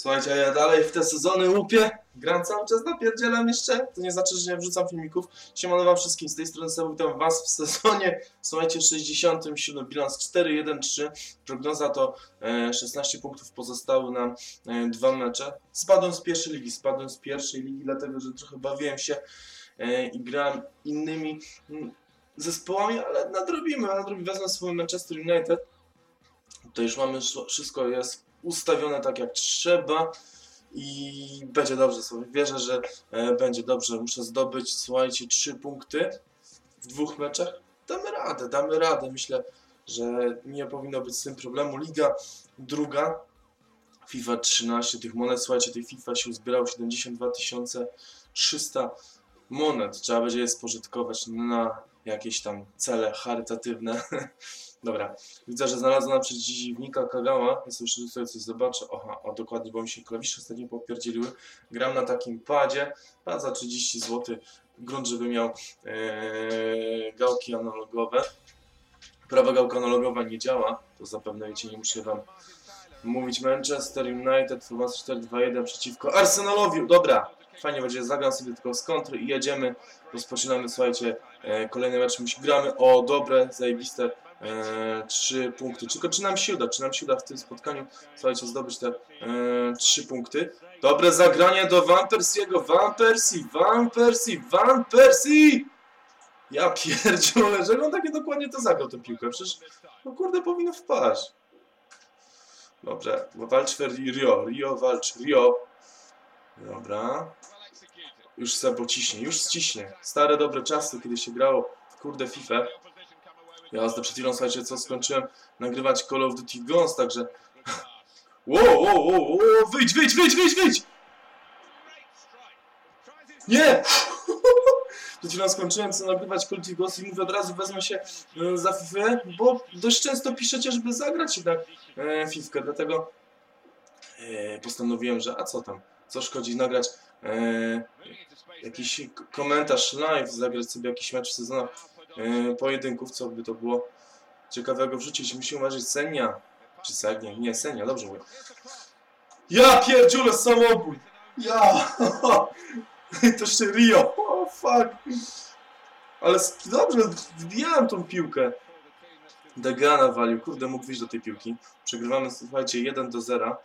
Słuchajcie, a ja dalej w te sezony łupię. Gram cały czas napierdzielam jeszcze. To nie znaczy, że nie wrzucam filmików. Siemano wam wszystkim. Z tej strony Sebo, witam was w sezonie. Słuchajcie, 67. Bilans 4-1-3. Prognoza to e, 16 punktów pozostały nam e, dwa mecze. Spadłem z pierwszej ligi. Spadłem z pierwszej ligi, dlatego że trochę bawiłem się e, i grałem innymi mm, zespołami, ale nadrobimy. nadrobimy. Wezmę swój Manchester United. To już mamy wszystko jest ustawione tak jak trzeba i będzie dobrze sobie. Wierzę, że e, będzie dobrze. Muszę zdobyć, słuchajcie, trzy punkty w dwóch meczach. Damy radę, damy radę. Myślę, że nie powinno być z tym problemu. Liga druga, FIFA 13, tych monet, słuchajcie, tej FIFA się uzbierało 72 300 monet. Trzeba będzie je spożytkować na jakieś tam cele charytatywne. Dobra, widzę, że znalazłem na przeciwnika Kagała, więc już sobie coś zobaczę. Oha, o dokładnie, bo mi się klawisze ostatnio popierdzieliły. Gram na takim padzie, pad za 30 zł, grunt, żeby miał ee, gałki analogowe. Prawa gałka analogowa nie działa, to zapewne wiecie, nie muszę wam mówić. Manchester United, formacja 4-2-1 przeciwko Arsenalowi. Dobra, fajnie będzie, zagram sobie tylko z kontry i jedziemy. Rozpoczynamy, słuchajcie, e, kolejny mecz. My gramy o dobre, zajebiste trzy punkty. Tylko czy nam się uda, czy nam się uda w tym spotkaniu, słuchajcie, zdobyć te e, trzy punkty. Dobre zagranie do Van Persiego, Van Persie, Van Van! Ja pierdziule, że on takie dokładnie to zagrał tę piłkę, przecież, no kurde, powinno wpaść. Dobrze, walcz Rio, Rio walcz, Rio. Dobra. Już Sebo ciśnie, już ściśnie. Stare dobre czasy, kiedy się grało, kurde, FIFA. Ja przed chwilą, słuchajcie, co skończyłem nagrywać Call of Duty Ghost, także... Wow, wow, wow, wow, wyjdź, wyjdź, wyjdź, wyjdź, wyjdź! Nie! Przed chwilą skończyłem co nagrywać Call of Duty Ghost i mówię od razu wezmę się e, za FIFA, bo dość często piszecie, żeby zagrać jednak e, FIFA, dlatego e, postanowiłem, że a co tam, co szkodzi nagrać e, jakiś komentarz live, zagrać sobie jakiś mecz w sezonach pojedynków, co by to było ciekawego wrzucić. Musimy uważać Senia, czy Senia, nie Senia, dobrze mówię. Ja pierdziule samobój! Ja! to jeszcze Rio! O oh, fuck! Ale dobrze, wbijałem tą piłkę. Degana walił, kurde, mógł wyjść do tej piłki. Przegrywamy, słuchajcie, 1 do 0.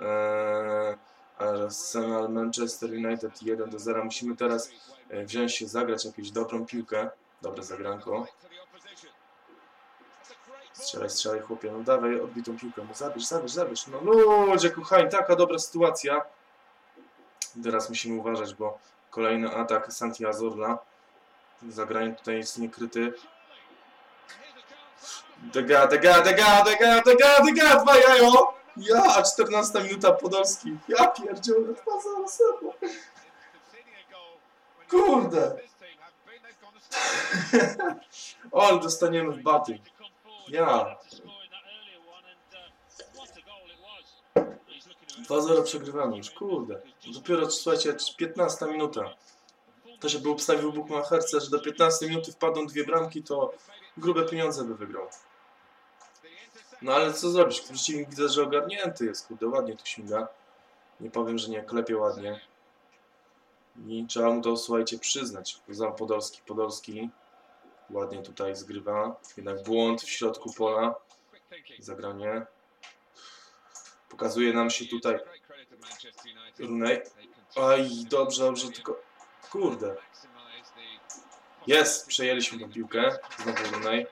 Eee, Arsenal Manchester United 1 do 0. Musimy teraz e, wziąć się, zagrać jakąś dobrą piłkę. Dobre zagranko. Strzelaj, strzelaj chłopie, no dawaj odbitą piłkę, no zabierz, zabierz, zabierz. No ludzie kochani, taka dobra sytuacja. Teraz musimy uważać, bo kolejny atak Santi Azurla. Zagranie tutaj jest niekryty. Dega, dega, dega, dega, dega, dega, dwa jajo! Ja, 14 minuta Podolski. Ja pierdzielę, dwa za. Kurde. O, ale dostaniemy w baty. Ja. 2-0 przegrywamy już, kurde. Dopiero, słuchajcie, 15 minuta. To się by obstawił Bukmacherce, że do 15 minuty wpadną dwie bramki, to grube pieniądze by wygrał. No ale co zrobić? Przeciwnik widzę, że ogarnięty jest, kurde, ładnie tu śmiga. Nie powiem, że nie, klepie ładnie. I trzeba mu to, słuchajcie, przyznać. Za Podolski, Podolski ładnie tutaj zgrywa. Jednak błąd w środku pola. Zagranie. Pokazuje nam się tutaj Runej. Aj, dobrze, dobrze, tylko... Kurde. Jest! Przejęliśmy tę piłkę. Znowu Runej.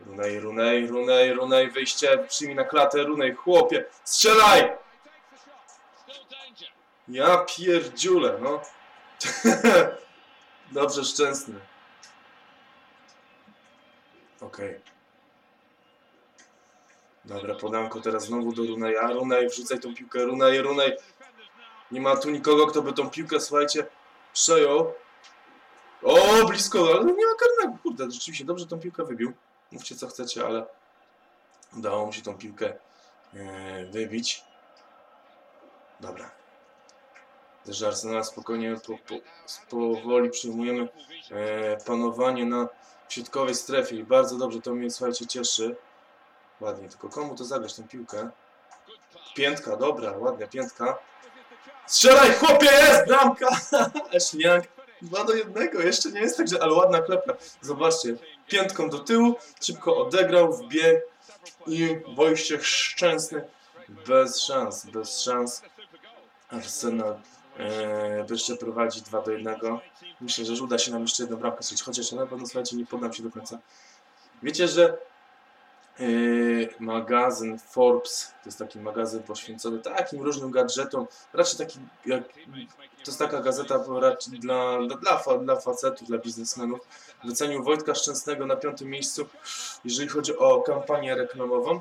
Runej, Runej, Runej, Runej, wyjście, przyjmij na klatę, Runej, chłopie, strzelaj! Ja pierdziule, no. Dobrze, szczęsny. Okej. Dobra, podanko teraz znowu do Runeja. Runej, wrzucaj tą piłkę, Runej, Runej. Nie ma tu nikogo, kto by tą piłkę, słuchajcie, przejął. O, blisko, ale nie ma karnego. Kurde, rzeczywiście, dobrze tą piłkę wybił. Mówcie co chcecie, ale udało mu się tą piłkę e, wybić. Dobra. Też Arsenal spokojnie po, po, powoli przyjmujemy e, panowanie na środkowej strefie i bardzo dobrze to mnie, słuchajcie, cieszy. Ładnie, tylko komu to zagrać tę piłkę? Piętka, dobra, ładna piętka. Strzelaj, chłopie, jest bramka! Young, 2 do 1, jeszcze nie jest tak, że, ale ładna klepka. Zobaczcie, piętką do tyłu, szybko odegrał, wbiegł i Wojciech Szczęsny bez szans, bez szans. Arsenal e, jeszcze prowadzi 2 do 1. Myślę, że uda się nam jeszcze jedną bramkę strzelić, chociaż na pewno, słuchajcie, nie poddam się do końca. Wiecie, że Yy, magazyn Forbes, to jest taki magazyn poświęcony takim różnym gadżetom, raczej taki, jak, to jest taka gazeta raczej dla, dla, dla, fa- dla facetów, dla biznesmenów. Wycenił Wojtka Szczęsnego na piątym miejscu, jeżeli chodzi o kampanię reklamową.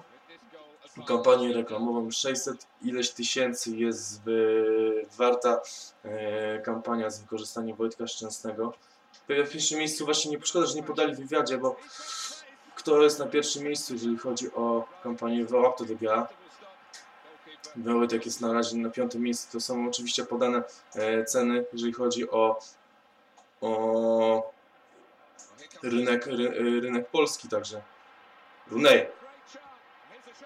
Kampanię reklamową 600 ileś tysięcy jest warta e, kampania z wykorzystaniem Wojtka Szczęsnego. W pierwszym miejscu właśnie nie szkoda, że nie podali w wywiadzie, bo kto jest na pierwszym miejscu, jeżeli chodzi o kampanię Wołap to DGA. Wojtek jest na razie na piątym miejscu. To są oczywiście podane e, ceny, jeżeli chodzi o, o rynek, ry, e, rynek polski także. Runej.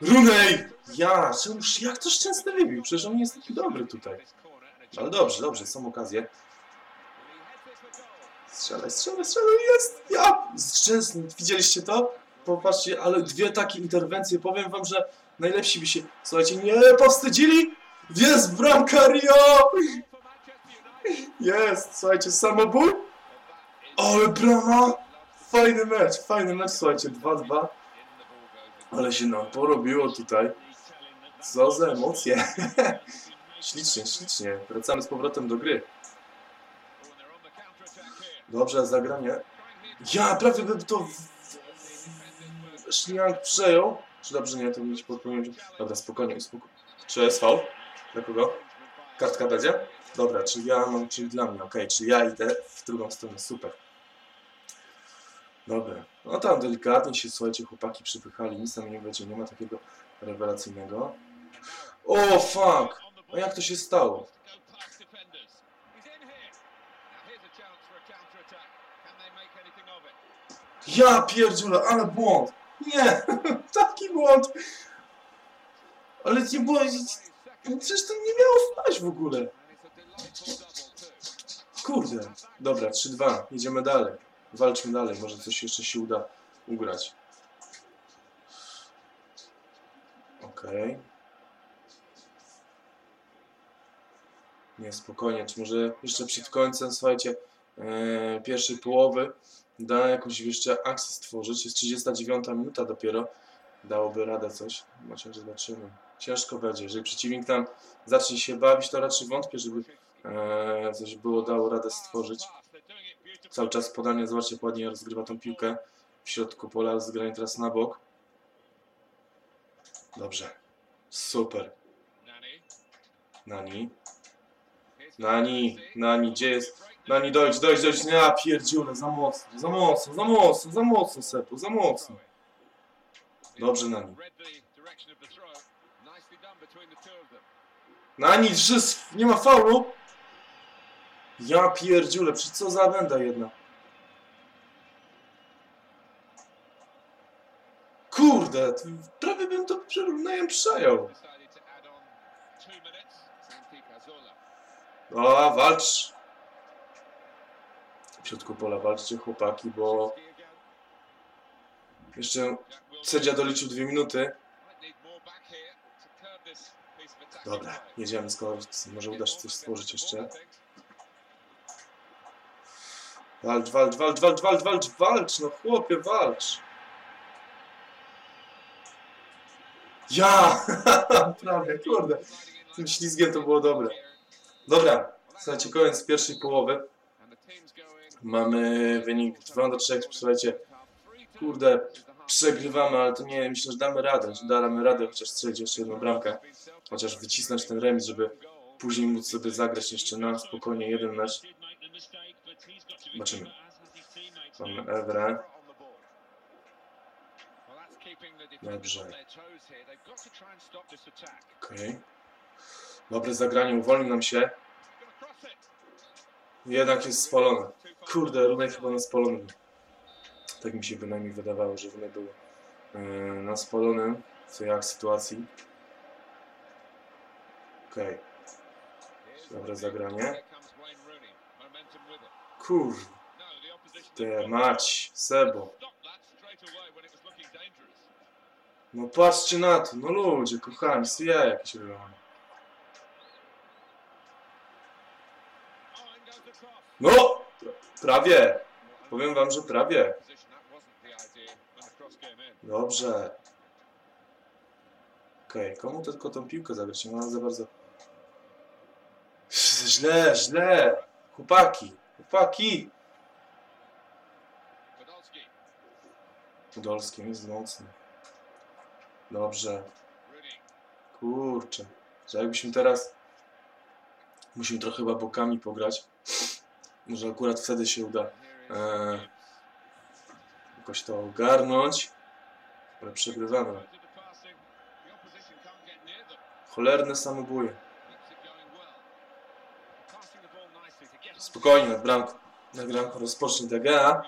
Runej! Ja, czemuż, jak to szczęsny wybił? Przecież on nie jest taki dobry tutaj. Ale dobrze, dobrze, są okazje. Strzelaj, strzelaj, strzelaj, jest! Ja! Szczęsny, widzieliście to? Popatrzcie, ale dwie takie interwencje, powiem wam, że najlepsi by się, słuchajcie, nie powstydzili! Jest bramka Rio! Jest, słuchajcie, samobój! Ale brama! Fajny mecz, fajny mecz, słuchajcie, 2-2. Ale się nam porobiło tutaj. Co za emocje. ślicznie, ślicznie. Wracamy z powrotem do gry. Dobrze, zagranie. Ja prawie bym to Szliang przejął. Czy dobrze nie, to mieć podpomnieć. Dobra, spokojnie. Czy faul? Dla kogo? Kartka będzie? Dobra, czyli ja mam, czyli dla mnie, okej, czyli ja idę w drugą stronę, super. Dobra, no tam delikatnie się, słuchajcie, chłopaki przypychali, nic tam nie będzie, nie ma takiego rewelacyjnego. O, fuck! No jak to się stało? Ja pierdziule, ale błąd! Nie! Taki błąd! Ale nie było... Przecież to nie miało wpaść w ogóle. Kurde. Dobra, 3-2. Jedziemy dalej. Walczmy dalej. Może coś jeszcze się uda ugrać. Okej. Nie, spokojnie. Czy może jeszcze przed końcem, słuchajcie, e, pierwszej połowy da jakąś jeszcze akcję stworzyć. Jest 39 minuta dopiero. Dałoby radę coś. Chociaż zobaczymy. Ciężko będzie. Jeżeli przeciwnik tam zacznie się bawić, to raczej wątpię, żeby e, coś było dało radę stworzyć. Cały czas podanie, zobaczcie, ładnie rozgrywa tą piłkę. W środku pola zgranie teraz na bok. Dobrze. Super. Nani. Nani, Nani, gdzie jest? Nani, dojdź, dojdź, dojdź. Nie, pierdziule, za mocno, za mocno, za mocno, za mocno, Sepu, za mocno. Dobrze, Nani. Nani, że nie ma faulu? Ja pierdziule, przy co za benda jedna. Kurde, prawie bym to przerównajem przejął. O, walcz. W środku pola walczcie chłopaki, bo jeszcze sędzia doliczył dwie minuty. Dobra, jedziemy skoro może uda się coś stworzyć jeszcze. Walcz, walcz, walcz, walcz, walcz, walcz, walcz, no chłopie, walcz. Ja! Prawie, kurde. Tym ślizgiem to było dobre. Dobra, słuchajcie, koniec pierwszej połowy. Mamy wynik 2 do 3, słuchajcie, kurde, przegrywamy, ale to nie, myślę, że damy radę, że damy radę chociaż strzelić jeszcze jedną bramkę, chociaż wycisnąć ten remis, żeby później móc sobie zagrać jeszcze na spokojnie jeden mecz. Zobaczymy. Mamy Ewrę. Dobrze. Okej. Dobre zagranie, uwolnił nam się. Jednak jest spalony. Kurde, Runek chyba na spalonym. Tak mi się bynajmniej wydawało, że Runek był yy, na spalonym w tej jak sytuacji. Okej. Dobre zagranie. Kur... Te mać, Sebo. No patrzcie na to, no ludzie, kochani, ja jakieś robią. No! Prawie! Powiem wam, że prawie. Dobrze. Okej, komu tylko tą piłkę zagrać? Nie ma za bardzo... Źle, źle! Chłopaki, chłopaki! Podolski jest mocny. Dobrze. Kurczę. Że jakbyśmy teraz... Musimy trochę chyba bokami pograć. Może akurat wtedy się uda Eee. jakoś to ogarnąć. Ale przegrywamy. Cholerne samobóje. Spokojnie, nad bramką. Nad bramką rozpocznie DGA.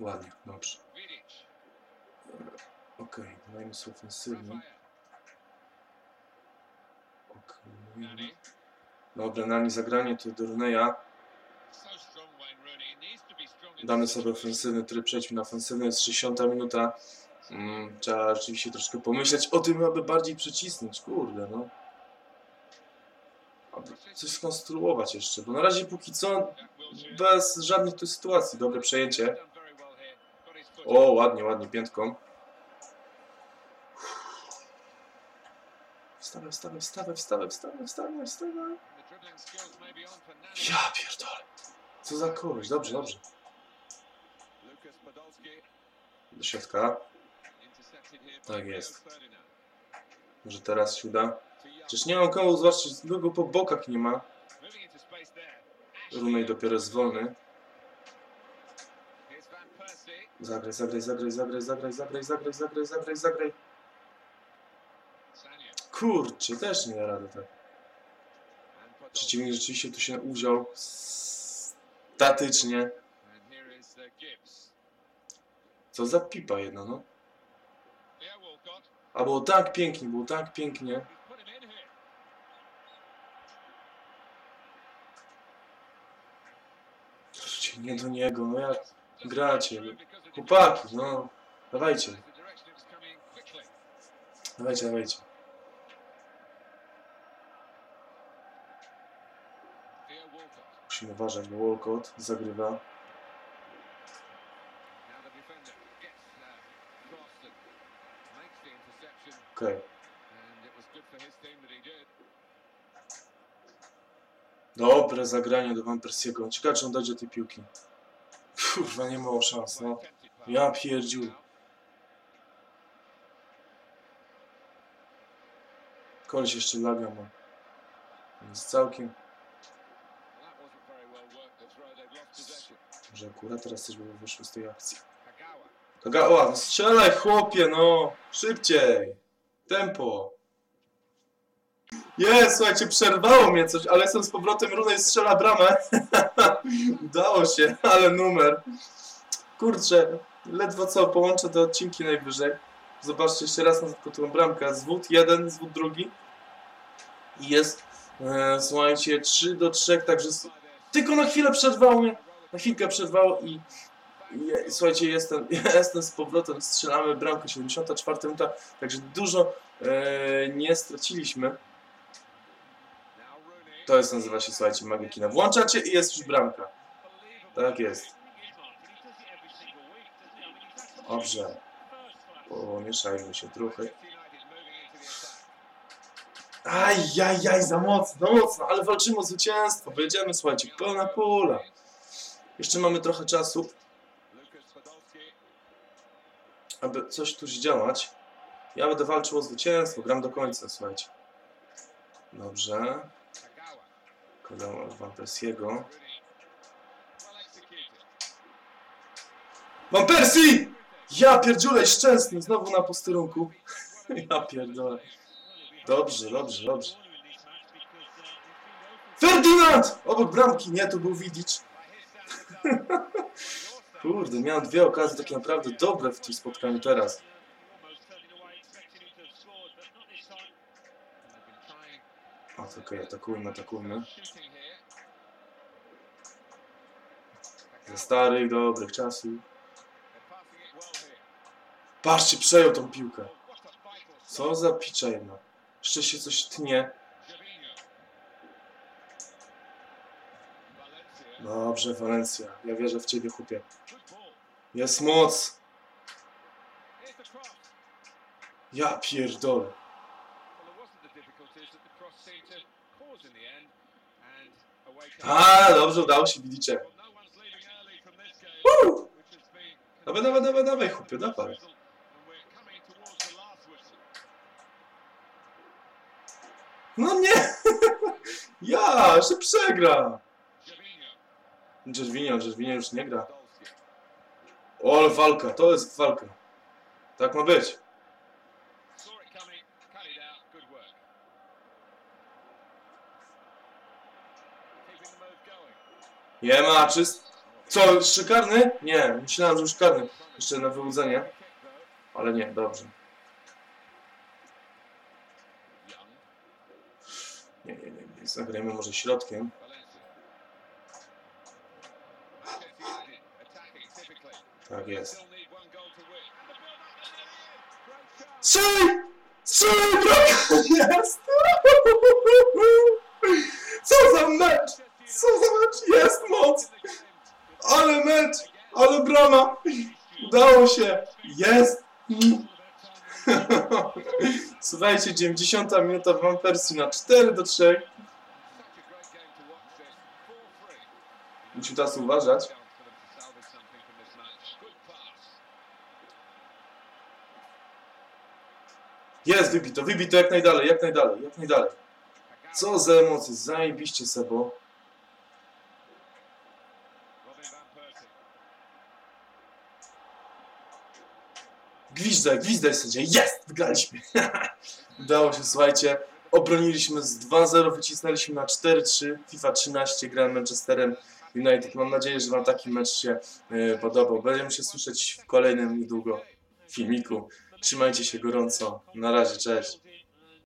Ładnie, dobrze. Okej, dajmy sobie ofensywnie. Okej. Dobra, Nani zagranie tu do Runeya. Damy sobie ofensywny tryb, przejdźmy na ofensywny, jest 60 minuta. Mm, trzeba rzeczywiście troszkę pomyśleć o tym, aby bardziej przycisnąć, kurde no. Coś skonstruować jeszcze, bo na razie póki co bez żadnych tu sytuacji. Dobre przejęcie. O, ładnie, ładnie, piętką. Wstawaj, wstawaj, wstawaj, wstawaj, wstawaj, wstawaj, wstawaj. Ja pierdolę. Co za koleś, dobrze, dobrze. Do środka. Tak jest. Może teraz się uda. Przecież nie mam komu, zwłaszcza długo po bokach nie ma. Runej dopiero jest wolny. Zagraj, zagraj, zagraj, zagraj, zagraj, zagraj, zagraj, zagraj, zagraj, zagraj. Kurczę, też nie da rady tak. Przeciwnik rzeczywiście tu się uwziął statycznie. Co za pipa jedna, no. A było tak pięknie, było tak pięknie. Nie do niego, no jak gracie. Chłopaki, no. Dawajcie, dawajcie, dawajcie. Musimy uważać, bo Walcott zagrywa. Okej. Dobre zagranie do Van Persiego. Ciekawe, czy on dojdzie do tej piłki. Kurwa, nie mało szans, no. Ja pierdziu. Koleś jeszcze laga ma. Więc całkiem... Może akurat teraz coś by wyszło z tej akcji. Kagawa, strzelaj chłopie, no! Szybciej! Tempo! Jest, słuchajcie, przerwało mnie coś, ale jestem z powrotem, Runej strzela bramę. Udało się, ale numer. Kurczę, ledwo co, połączę te odcinki najwyżej. Zobaczcie jeszcze raz na tą bramkę. Zwód jeden, zwód drugi. I jest, e, słuchajcie, 3 do 3, także tylko na chwilę przerwało mnie. Na chwilkę przerwało i, i słuchajcie, jestem, jestem z powrotem, strzelamy bramkę, 74 minuta, także dużo e, nie straciliśmy. To jest, nazywa się, słuchajcie, magia kina. Włączacie i jest już bramka. Tak jest. Dobrze. Pomieszajmy się trochę. Aj, aj, aj, za mocno, mocno, ale walczymy o zwycięstwo. Wyjedziemy, słuchajcie, pełna pula. Jeszcze mamy trochę czasu, aby coś tu zdziałać. Ja będę walczył o zwycięstwo, gram do końca, słuchajcie. Dobrze. Kodam Van Persiego. Van Persie! Ja pierdziulę szczęsny, znowu na posterunku. Ja pierdolę. Dobrze, dobrze, dobrze. Ferdynand! Obok bramki, nie, to był Widic. Kurde, miałem dwie okazje takie naprawdę dobre w tym spotkaniu teraz. Okej, atakujmy, atakujmy. Ze starych, dobrych czasów. Patrzcie, przejął tą piłkę. Co za picza jedna. Jeszcze się coś tnie. Dobrze, Walencja. Ja wierzę w ciebie, chłopie. Jest moc. Ja pierdolę. A, dobrze, udało się, widzicie. Woo! Dawaj, dawaj, dawaj, dawaj, chłopie, dawaj. No nie! Ja, że przegra! Drzewinio, Drzewinio już nie gra. O, ale walka, to jest walka. Tak ma być. Nie ma, czyst... Co, jeszcze karny? Nie, myślałem, że już karny. Jeszcze na wyłudzenie. Ale nie, dobrze. Nie, nie, nie, nie. Zagrajmy może środkiem. Tak jest. Strzelaj! Strzelaj, brak! Jest! Co za mecz! Co za mecz! Jest moc! Ale mecz! Ale brama! Udało się! Jest! Słuchajcie, 90 minuta w Persie na 4 do 3. Musimy teraz uważać. Jest, wybito, wybito jak najdalej, jak najdalej, jak najdalej. Co za emocje, zajebiście Sebo. Gwizdaj, gwizdaj sędzia, jest! Wygraliśmy! Udało się, słuchajcie. Obroniliśmy z 2-0, wycisnęliśmy na 4-3. FIFA 13 grałem Manchesterem United. Mam nadzieję, że Wam taki mecz się e, podobał. Będziemy się słyszeć w kolejnym niedługo filmiku. Trzymajcie się gorąco. Na razie, cześć.